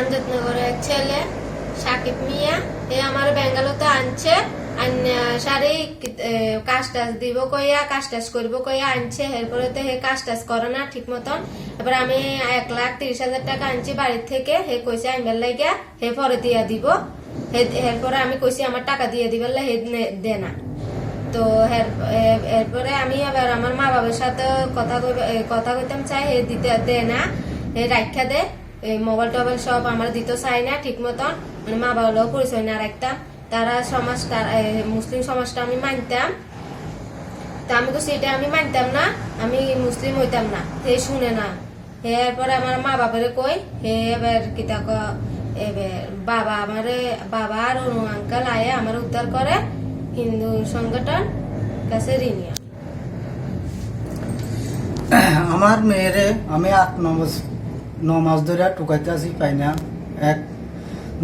আমজাদনগরের ছেলে, সাকিব মিয়া, এ আমার বেঙ্গালোতে আনছে সারি কাজ টাজ দিব কইয়া কাজ টাজ করব কইয়া আনছে, এরপরে তো হে কাজ টাজ করে না ঠিক মতন। এবার আমি এক লাখ তিরিশ হাজার টাকা আনছি বাড়ির থেকে, হে কইছে আনবার লাগিয়া হে পরে দিয়া দিব। এরপরে আমি কইছি আমার টাকা দিয়ে দিবার হে দে না। তো এরপরে আমি আবার আমার মা বাবার সাথে কথা কথা কইতাম চাই, হে দিতে, দে না, হে রাখা দে। এই মোবাইল সব আমার দিতে চাই না ঠিক মতন। মানে মা বাবারও পরিচয় না রাখতাম। তারা সমাজ মুসলিম সমাজটা আমি মানতাম। তা আমি তো সেটা আমি মানতাম না, আমি মুসলিম হইতাম না। হে শুনে না। এরপরে আমার মা বাবারে কই, হে এবার কিতা এবার বাবা আমারে, বাবা আর অনু আঙ্কাল আয়ে আমার উদ্ধার করে হিন্দু সংগঠন কাছে ঋণিয়া আমার মেয়েরে আমি আট ন মাস- ন মাস ধরে টুকাইতে আসি, পাই না। এক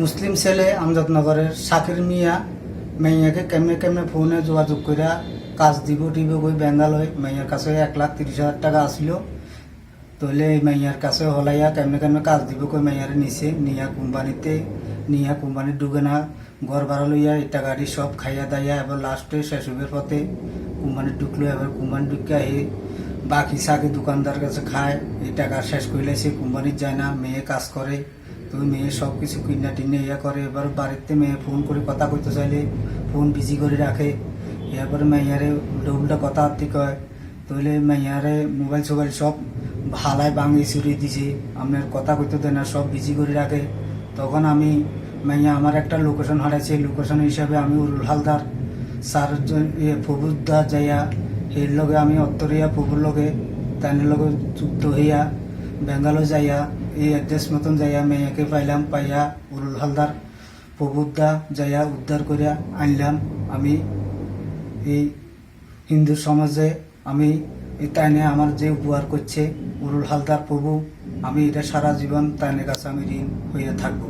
মুসলিম ছেলে আমজাদনগরের শাকির মিয়া মেয়াকে কেমনে কেমনে ফোনে যোগাযোগ কইরা কাজ দিব টিব কই বেঙ্গালয় মেয়ার কাছে এক লাখ তিরিশ হাজার টাকা আসিল। তইলে এই মেয়ার কাছে হলাইয়া কেমনে কেমনে কাজ দিব কই মেয়ারে নিছে, নিয়া কোম্পানিতে, নিয়া কোম্পানির ঢুকে না ঘর ভাড়া লইয়া ইটা গাড়ি সব খাইয়া দাইয়া এবার লাস্টে শেষবের পথে কোম্পানি ঢুকলো, এবার কোম্পানি ঢুকে আহি বাকি সাকি দোকানদার কাছে খায়, এই টাকা শেষ করলে সে কোম্পানির যায় না, মেয়ে কাজ করে। তো মেয়ে সব কিছু কিনা টিনে ইয়া করে, এবার বাড়িতে মেয়ে ফোন করে কথা কইতে চাইলে ফোন বিজি করে রাখে। এরপরে মেয়ারে উল্টা উল্টা কথা আত্মি কয়। তইলে মেয়ারে মোবাইল সোবাইল সব ভালায় ভাঙি চুরি দিছে। আপনার কথা কইতে দেয় না, সব বিজি করে রাখে। তখন আমি, মাইয়া আমার একটা লোকেশন হারাইছে, লোকেশন হিসাবে আমি উরুল হালদার স্যার ফবুদ্দার যাইয়া এর লগে আমি অত্তরিয়া ফবুর লগে তাইনের লগে যুক্ত হইয়া বেঙ্গালো যাইয়া, এই অ্যাড্রেস মতন যাইয়া, মেয়াকে পাইলাম, পাইয়া উরুল হালদার প্রবুদ্ধা যাইয়া উদ্ধার করিয়া আনলাম। আমি এই হিন্দু সমাজে, আমি এই তাইনে আমার যে উপহার করছে উরুল হালদার প্রভু, আমি এটা সারা জীবন তাইনের কাছে আমি ঋণ হইয়া থাকব।